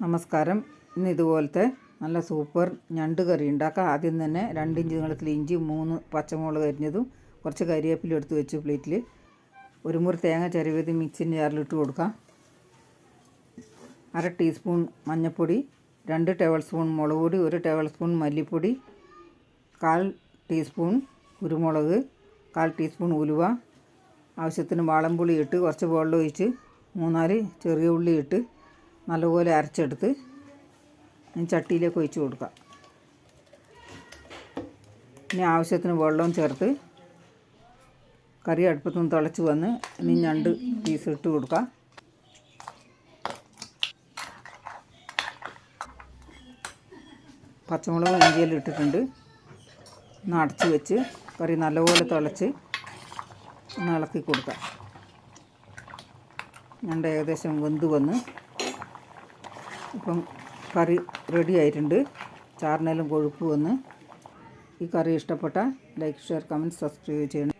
നമസ്കാരം. ഇന്ന് ഇതുപോലത്തെ നല്ല സൂപ്പർ ഞണ്ട് കറി ഉണ്ടാക്കാം. ആദ്യം തന്നെ രണ്ട് ഇഞ്ച് നീളത്തിൽ ഇഞ്ചി മൂന്ന് പച്ചമുളക് അരിഞ്ഞതും കുറച്ച് കരിവേപ്പില എടുത്ത് വെച്ച് പ്ലേറ്റിൽ ഒരു മുറി തേങ്ങ ചെറിയത് മിക്സിന്റെ ജാറിലിട്ട് കൊടുക്കാം. അര ടീസ്പൂൺ മഞ്ഞൾപ്പൊടി രണ്ട് ടേബിൾ സ്പൂൺ മുളക് പൊടി ഒരു ടേബിൾ സ്പൂൺ മല്ലിപ്പൊടി കാൽ ടീസ്പൂൺ കുരുമുളക് കാൽ ടീസ്പൂൺ ഉലുവ ആവശ്യത്തിന് വാളംപുളി ഇട്ട് കുറച്ച് വെള്ളം ഒഴിച്ച് മൂന്നാൽ ചെറിയ ഉള്ളി ഇട്ട് നല്ലപോലെ അരച്ചെടുത്ത് ചട്ടിയിലേക്ക് ഒഴിച്ച് കൊടുക്കാം. ഇനി ആവശ്യത്തിന് വെള്ളവും ചേർത്ത് കറി അടുപ്പത്തു നിന്ന് തിളച്ച് വന്ന് ഇനി രണ്ട് പീസ് ഇട്ട് കൊടുക്കാം. പച്ചമുളക് ഇഞ്ചിയെല്ലാം ഇട്ടിട്ടുണ്ട്. ഒന്ന് അടച്ച് വെച്ച് കറി നല്ലപോലെ തിളച്ച് ഒന്ന് ഇളക്കി കൊടുക്കാം. ഞണ്ട് ഏകദേശം വെന്ത് വന്ന് ഇപ്പം കറി റെഡി ആയിട്ടുണ്ട്. ചാറിനെല്ലാം കൊഴുപ്പ് വന്ന് ഈ കറി ഇഷ്ടപ്പെട്ട ലൈക്ക് ഷെയർ കമന്റ് സബ്സ്ക്രൈബ് ചെയ്യണം.